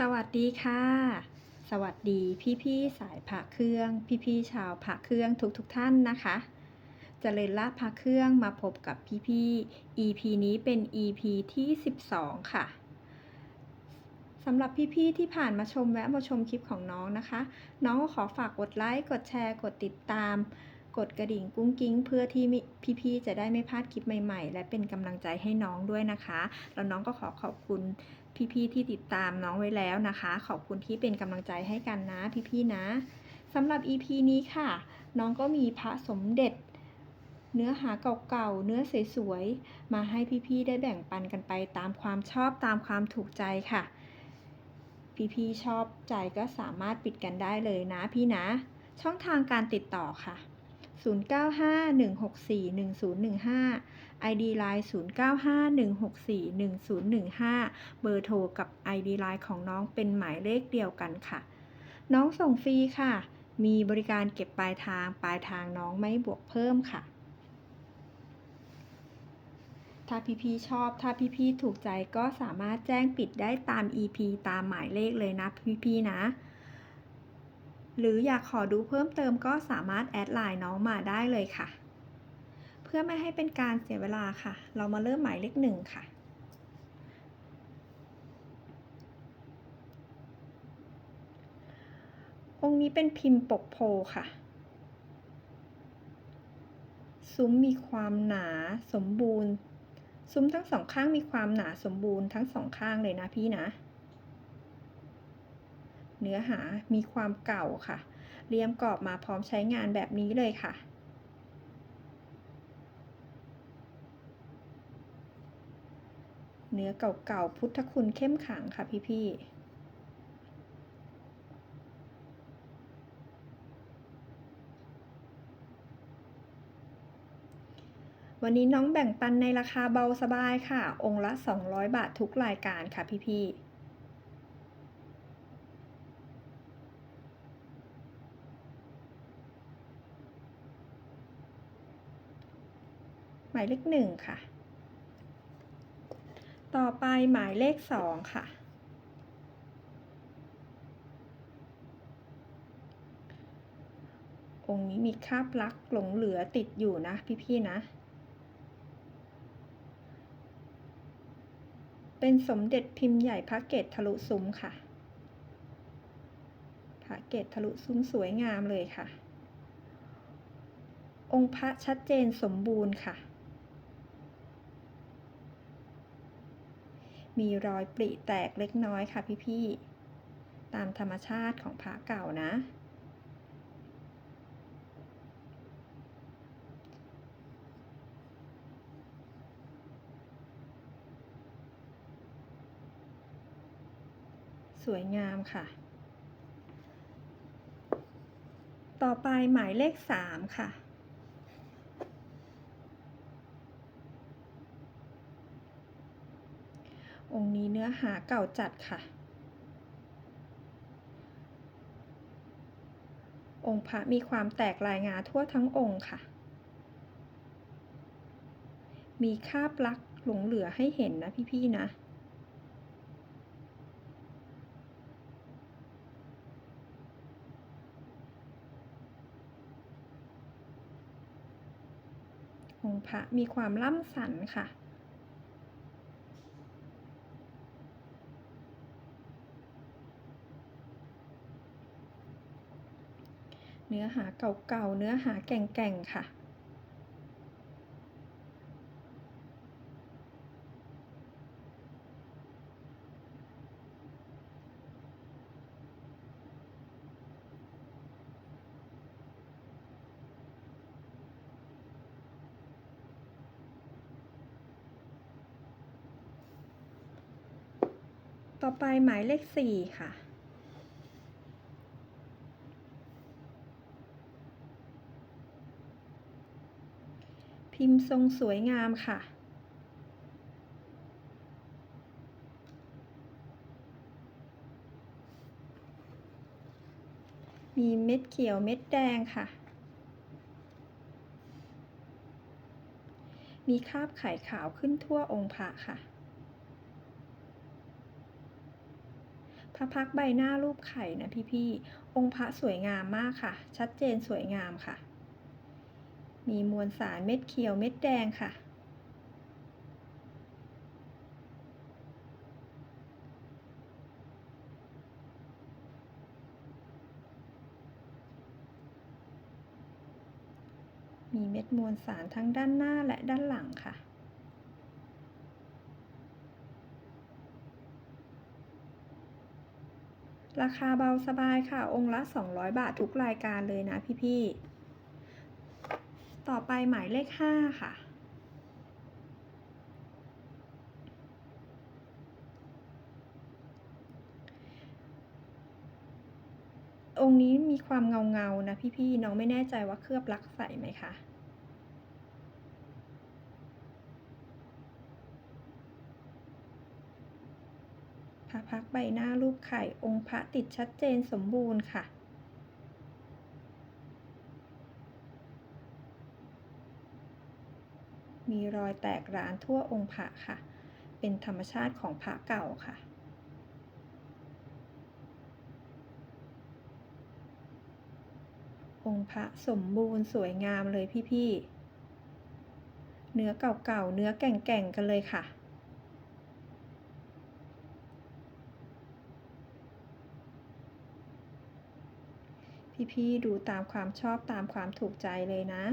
สวัสดีค่ะ สวัสดีพี่ๆสายผ่าเครื่อง พี่ๆชาวผ่าเครื่องทุกๆทท่านนะคะจเจริญละผ่าเครื่องมาพบกับพี่ๆ EP นี้เป็น EP ที่ 12 ค่ะสำหรับพี่ๆที่ผ่านมาชมแวะมาชมคลิปของน้องนะคะ น้องก็ขอฝากกดไลค์กดแชร์กดติดตาม กดกระดิ่งกุ้งกิ้ง เพื่อที่พี่ๆจะได้ไม่พลาดคลิปใหม่ๆ และเป็นกำลังใจให้น้องด้วยนะคะ แล้วน้องก็ขอขอบคุณ พี่ๆที่ติดตามน้องไว้แล้วนะคะ ขอบคุณที่เป็นกำลังใจให้กันนะพี่ๆนะสำหรับ EP นี้ค่ะ น้องก็มีพระสมเด็จ เนื้อหาเก่าๆเนื้อสวยๆมาให้พี่ๆได้แบ่งปันกันไปตามความชอบตามความถูกใจค่ะ พี่ๆชอบใจก็สามารถปิดกันได้เลยนะพี่นะ ช่องทางการติดต่อค่ะ 0951641015 ID Line 0951641015 เบอร์โทรกับ ID Line ของน้องเป็นหมายเลขเดียวกันค่ะ น้องส่งฟรีค่ะ มีบริการเก็บปลายทาง ปลายทางน้องไม่บวกเพิ่มค่ะ ถ้าพี่ๆชอบ ถ้าพี่ๆถูกใจก็สามารถแจ้งปิดได้ตาม EP ตามหมายเลขเลยนะพี่ๆนะ หรืออยากขอดูเพิ่มเติมก็สามารถแอดไลน์น้องมาได้เลยค่ะ เพื่อไม่ให้เป็นการเสียเวลาค่ะ เรามาเริ่มหมายเลขหนึ่งค่ะ องค์นี้เป็นพิมพ์ปกโพค่ะ ซุ้มมีความหนาสมบูรณ์ ซุ้มทั้งสองข้างมีความหนาสมบูรณ์ทั้งสองข้างเลยนะพี่นะ เนื้อหามีความเก่าค่ะ เรียมกรอบมาพร้อมใช้งานแบบนี้เลยค่ะ เนื้อเก่าๆพุทธคุณเข้มขังค่ะพี่ๆวันนี้น้องแบ่งปันในราคาเบาสบายค่ะ องค์ละ 200 บาททุกรายการค่ะพี่ๆ หมายเลขหนึ่งค่ะ ต่อไปหมายเลขสองค่ะ องค์นี้มีคราบลักหลงเหลือติดอยู่นะพี่ๆนะ เป็นสมเด็จพิมพ์ใหญ่พระเกตทะลุซุ้มค่ะพระเกตทะลุซุ้มสวยงามเลยค่ะองค์พระชัดเจนสมบูรณ์ค่ะ มีรอยปริแตกเล็กน้อยค่ะพี่ๆ ตามธรรมชาติของพระเก่านะ สวยงามค่ะ ต่อไปหมายเลขสามค่ะ องค์ นี้เนื้อหาเก่าจัดค่ะ องค์พระมีความแตกลายงาทั่วทั้งองค์ค่ะ มีคาบลักหลงเหลือให้เห็นนะพี่ๆนะองค์พระมีความล่ำสันค่ะ เนื้อหาเก่าๆ เนื้อหาแก่งๆ ค่ะ ต่อไปหมายเลขสี่ค่ะ พิมพ์ ทรงสวยงามค่ะ มีเม็ดเขียวเม็ดแดงค่ะ มีคราบไข่ขาวขึ้นทั่วองค์พระค่ะ พระพักใบหน้ารูปไข่นะพี่ๆ องค์พระสวยงามมากค่ะ ชัดเจนสวยงามค่ะ มีมวลสารเม็ดเขียวเม็ดแดงค่ะ มีเม็ดมวลสารทั้งด้านหน้าและด้านหลังค่ะราคาเบาสบายค่ะ องค์ละ 200 บาททุกรายการเลยนะพี่ๆ ต่อไปหมายเลข 5 ค่ะ องค์นี้มีความเงาเงานะพี่ๆน้องไม่แน่ใจว่าเคลือบลักใสไหมคะพระพักใบหน้ารูปไข่องค์พระติดชัดเจนสมบูรณ์ค่ะ มีรอยแตกร้านทั่วองค์พระค่ะ เป็นธรรมชาติของพระเก่าค่ะ องค์พระสมบูรณ์สวยงามเลยพี่ๆ เนื้อเก่าๆ เนื้อแก่งๆ กันเลยค่ะพี่ๆดูตามความชอบตามความถูกใจเลยนะ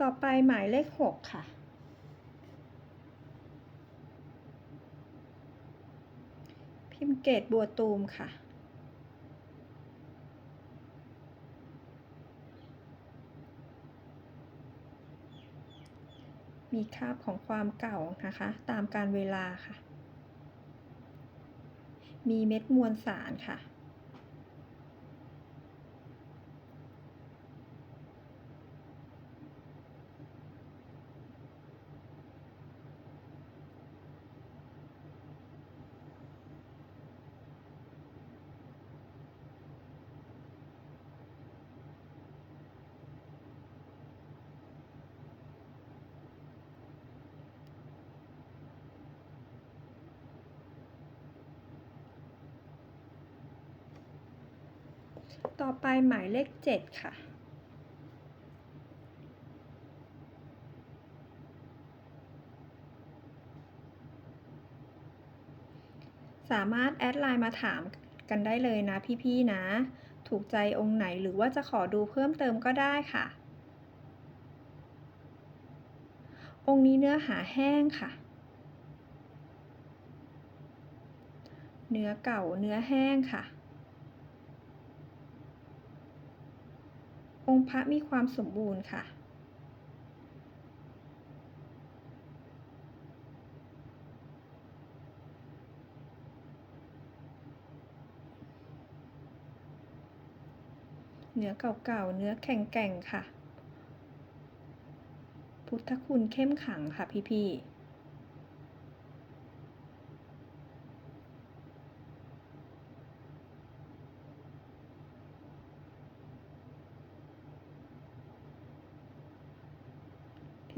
ต่อไปหมายเลข 6 ค่ะ พิมพ์เกตบัวตูมค่ะ มีคราบของความเก่านะคะ ตามการเวลาค่ะ มีเม็ดมวลสารค่ะ ต่อไปหมายเลข 7 ค่ะ สามารถแอดไลน์มาถามกันได้เลยนะพี่ๆนะ ถูกใจองค์ไหนหรือว่าจะขอดูเพิ่มเติมก็ได้ค่ะ องค์นี้เนื้อหาแห้งค่ะ เนื้อเก่าเนื้อแห้งค่ะ องค์พระมีความสมบูรณ์ค่ะ เนื้อเก่าๆ เนื้อแข็งๆ ค่ะ พุทธคุณเข้มขังค่ะพี่ๆ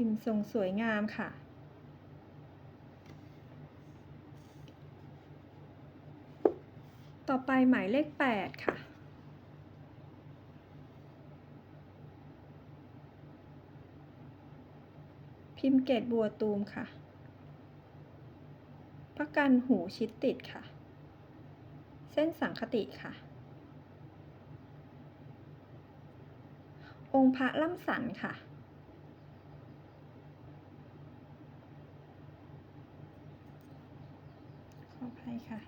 พิมพ์ทรงสวยงามค่ะ ต่อไปหมายเลข 8 ค่ะ พิมพ์เกตบัวตูมค่ะพระกันหูชิดติดค่ะ เส้นสังคติค่ะ องค์พระล่ำสันค่ะ ข ออภัยค่ะ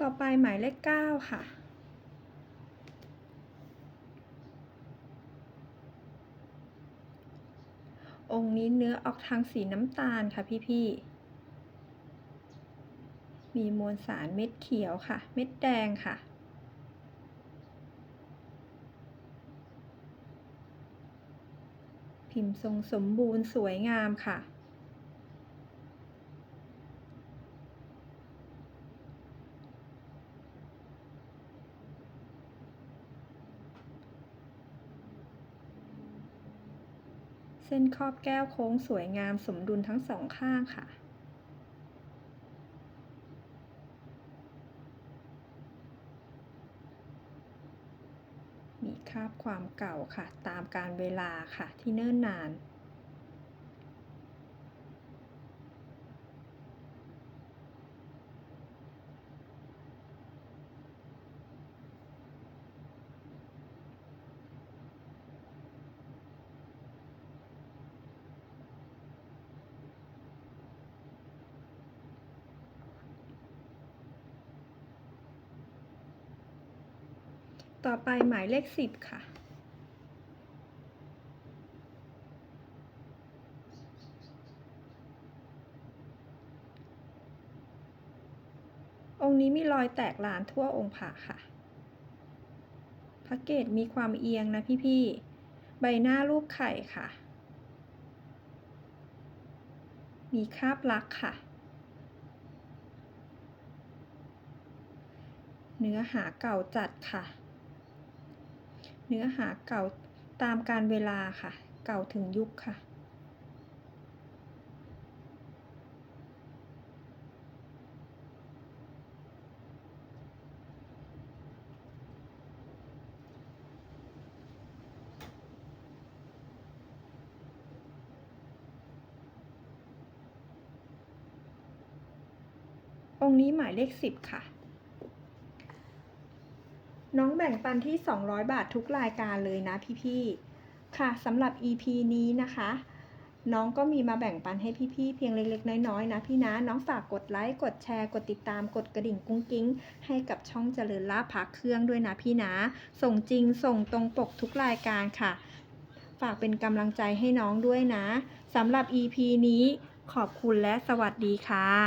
ต่อไปหมายเลข9ค่ะ องค์นี้เนื้อออกทางสีน้ำตาลค่ะพี่ๆ มีมวลสารเม็ดเขียวค่ะ เม็ดแดงค่ะ พิมพ์ทรงสมบูรณ์สวยงามค่ะ ส้นครอบแก้วโค้งสวยงามสมดุลทั้งสองข้างค่ะ มีคราบความเก่าค่ะ ตามการเวลาค่ะที่เนิ่นนาน ต่อไปหมายเลขสิบค่ะ องค์นี้มีรอยแตกลานทั่วองค์ผาค่ะ พระเกตมีความเอียงนะพี่ๆ ใบหน้ารูปไข่ค่ะ มีคาบลักค่ะ เนื้อหาเก่าจัดค่ะ เนื้อหาเก่าตามการเวลาค่ะ เก่าถึงยุคค่ะ องค์นี้หมายเลขสิบค่ะ น้องแบ่งปันที่ 200 บาททุกรายการเลยนะพี่ๆ ค่ะสำหรับ EP นี้นะคะ น้องก็มีมาแบ่งปันให้พี่ๆ เพียงเล็กๆ น้อยๆ นะพี่นะ น้องฝากกดไลค์ กดแชร์ กดติดตาม กดกระดิ่งกุ้งกิ้ง ให้กับช่องเจริญลาภพักเครื่องด้วยนะพี่นะ ส่งจริงส่งตรงปกทุกรายการค่ะ ฝากเป็นกำลังใจให้น้องด้วยนะสำหรับ EP นี้ขอบคุณและสวัสดีค่ะ